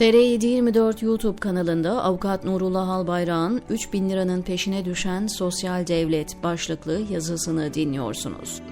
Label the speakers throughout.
Speaker 1: TR724 YouTube kanalında avukat Nurullah Albayrak'ın 3000 liranın peşine düşen sosyal devlet başlıklı yazısını dinliyorsunuz.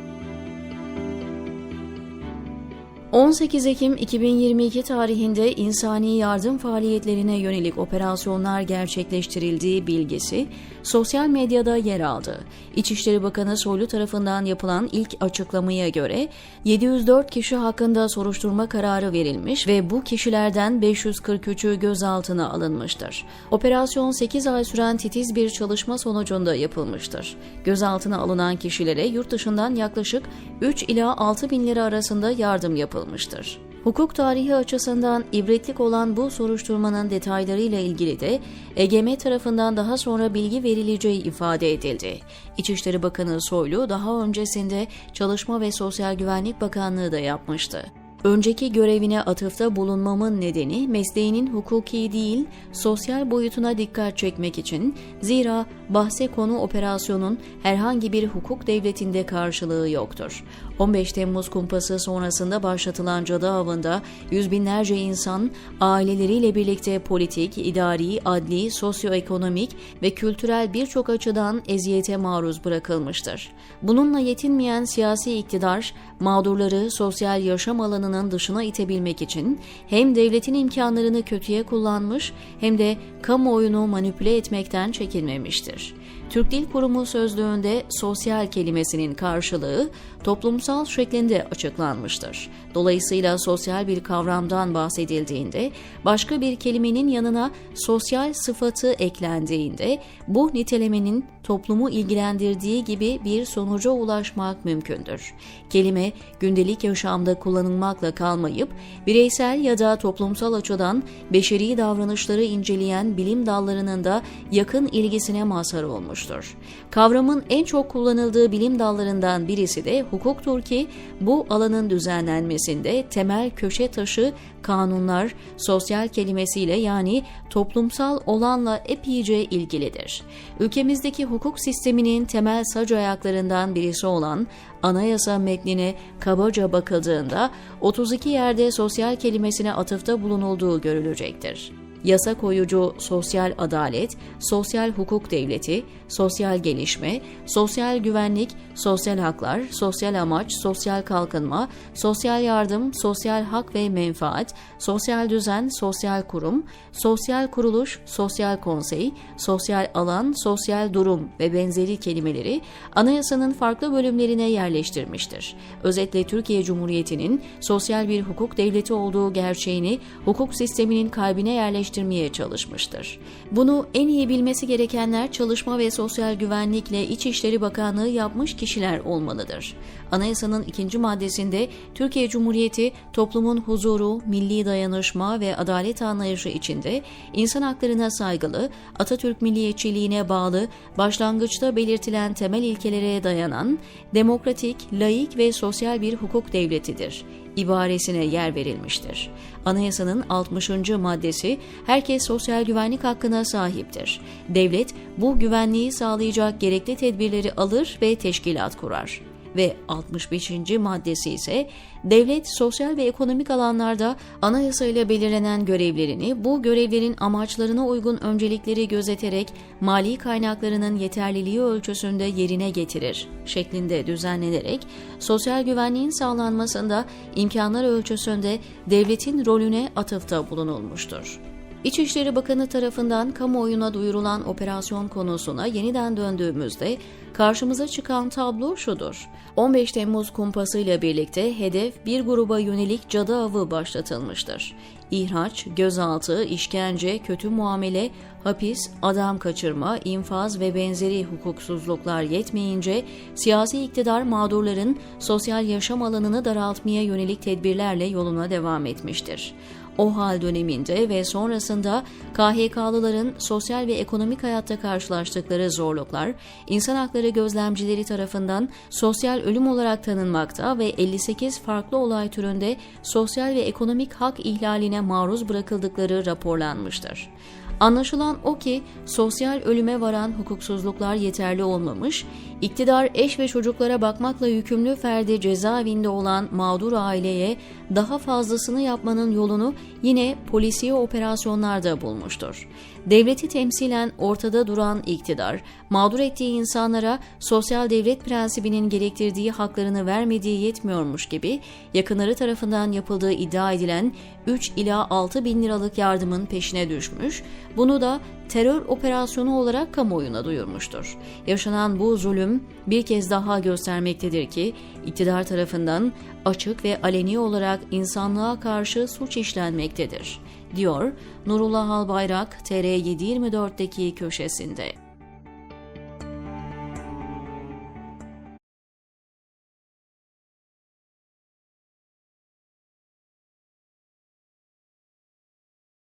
Speaker 1: 18 Ekim 2022 tarihinde insani yardım faaliyetlerine yönelik operasyonlar gerçekleştirildiği bilgisi sosyal medyada yer aldı. İçişleri Bakanı Soylu tarafından yapılan ilk açıklamaya göre 704 kişi hakkında soruşturma kararı verilmiş ve bu kişilerden 543'ü gözaltına alınmıştır. Operasyon 8 ay süren titiz bir çalışma sonucunda yapılmıştır. Gözaltına alınan kişilere yurt dışından yaklaşık 3 ila 6 bin lira arasında yardım yapılmıştır yapılmıştır. Hukuk tarihi açısından ibretlik olan bu soruşturmanın detaylarıyla ilgili de EGM tarafından daha sonra bilgi verileceği ifade edildi. İçişleri Bakanı Soylu daha öncesinde Çalışma ve Sosyal Güvenlik Bakanlığı da yapmıştı. Önceki görevine atıfta bulunmamın nedeni mesleğinin hukuki değil, sosyal boyutuna dikkat çekmek için zira bahse konu operasyonun herhangi bir hukuk devletinde karşılığı yoktur. 15 Temmuz kumpası sonrasında başlatılan cadı avında yüz binlerce insan aileleriyle birlikte politik, idari, adli, sosyoekonomik ve kültürel birçok açıdan eziyete maruz bırakılmıştır. Bununla yetinmeyen siyasi iktidar mağdurları sosyal yaşam alanının dışına itebilmek için hem devletin imkanlarını kötüye kullanmış hem de kamuoyunu manipüle etmekten çekinmemiştir. Türk Dil Kurumu sözlüğünde sosyal kelimesinin karşılığı toplumsal şeklinde açıklanmıştır. Dolayısıyla sosyal bir kavramdan bahsedildiğinde başka bir kelimenin yanına sosyal sıfatı eklendiğinde bu nitelemenin toplumu ilgilendirdiği gibi bir sonuca ulaşmak mümkündür. Kelime gündelik yaşamda kullanılmakla kalmayıp bireysel ya da toplumsal açıdan beşeri davranışları inceleyen bilim dallarının da yakın ilgisine mazhar olmuştur. Kavramın en çok kullanıldığı bilim dallarından birisi de hukuktur ki bu alanın düzenlenmesinde temel köşe taşı kanunlar sosyal kelimesiyle yani toplumsal olanla epeyce ilgilidir. Ülkemizdeki hukuk sisteminin temel sac ayaklarından birisi olan anayasa metnine kabaca bakıldığında 32 yerde sosyal kelimesine atıfta bulunulduğu görülecektir yasa koyucu sosyal adalet, sosyal hukuk devleti, sosyal gelişme, sosyal güvenlik, sosyal haklar, sosyal amaç, sosyal kalkınma, sosyal yardım, sosyal hak ve menfaat, sosyal düzen, sosyal kurum, sosyal kuruluş, sosyal konsey, sosyal alan, sosyal durum ve benzeri kelimeleri anayasanın farklı bölümlerine yerleştirmiştir. Özetle Türkiye Cumhuriyeti'nin sosyal bir hukuk devleti olduğu gerçeğini hukuk sisteminin kalbine yerleştirmiştir gerçekleştirmeye çalışmıştır. Bunu en iyi bilmesi gerekenler Çalışma ve Sosyal Güvenlikle İçişleri Bakanlığı yapmış kişiler olmalıdır. Anayasanın ikinci maddesinde Türkiye Cumhuriyeti toplumun huzuru, milli dayanışma ve adalet anlayışı içinde insan haklarına saygılı, Atatürk milliyetçiliğine bağlı, başlangıçta belirtilen temel ilkelere dayanan, demokratik, laik ve sosyal bir hukuk devletidir ibaresine yer verilmiştir. Anayasanın 60. maddesi herkes sosyal güvenlik hakkına sahiptir. Devlet bu güvenliği sağlayacak gerekli tedbirleri alır ve teşkilat kurar ve 65. maddesi ise devlet sosyal ve ekonomik alanlarda anayasayla belirlenen görevlerini bu görevlerin amaçlarına uygun öncelikleri gözeterek mali kaynaklarının yeterliliği ölçüsünde yerine getirir şeklinde düzenlenerek sosyal güvenliğin sağlanmasında imkanlar ölçüsünde devletin rolüne atıfta bulunulmuştur. İçişleri Bakanı tarafından kamuoyuna duyurulan operasyon konusuna yeniden döndüğümüzde karşımıza çıkan tablo şudur. 15 Temmuz kumpasıyla birlikte hedef bir gruba yönelik cadı avı başlatılmıştır. İhraç, gözaltı, işkence, kötü muamele, hapis, adam kaçırma, infaz ve benzeri hukuksuzluklar yetmeyince siyasi iktidar mağdurların sosyal yaşam alanını daraltmaya yönelik tedbirlerle yoluna devam etmiştir. O hal döneminde ve sonrasında KHK'lıların sosyal ve ekonomik hayatta karşılaştıkları zorluklar, insan hakları gözlemcileri tarafından sosyal ölüm olarak tanınmakta ve 58 farklı olay türünde sosyal ve ekonomik hak ihlaline maruz bırakıldıkları raporlanmıştır. Anlaşılan o ki sosyal ölüme varan hukuksuzluklar yeterli olmamış, iktidar eş ve çocuklara bakmakla yükümlü ferdi cezaevinde olan mağdur aileye daha fazlasını yapmanın yolunu yine polisiye operasyonlarda bulmuştur. Devleti temsilen ortada duran iktidar, mağdur ettiği insanlara sosyal devlet prensibinin gerektirdiği haklarını vermediği yetmiyormuş gibi yakınları tarafından yapıldığı iddia edilen 3 ila 6 bin liralık yardımın peşine düşmüş, bunu da terör operasyonu olarak kamuoyuna duyurmuştur. Yaşanan bu zulüm bir kez daha göstermektedir ki iktidar tarafından açık ve aleni olarak insanlığa karşı suç işlenmektedir, diyor Nurullah Albayrak TR724'deki köşesinde.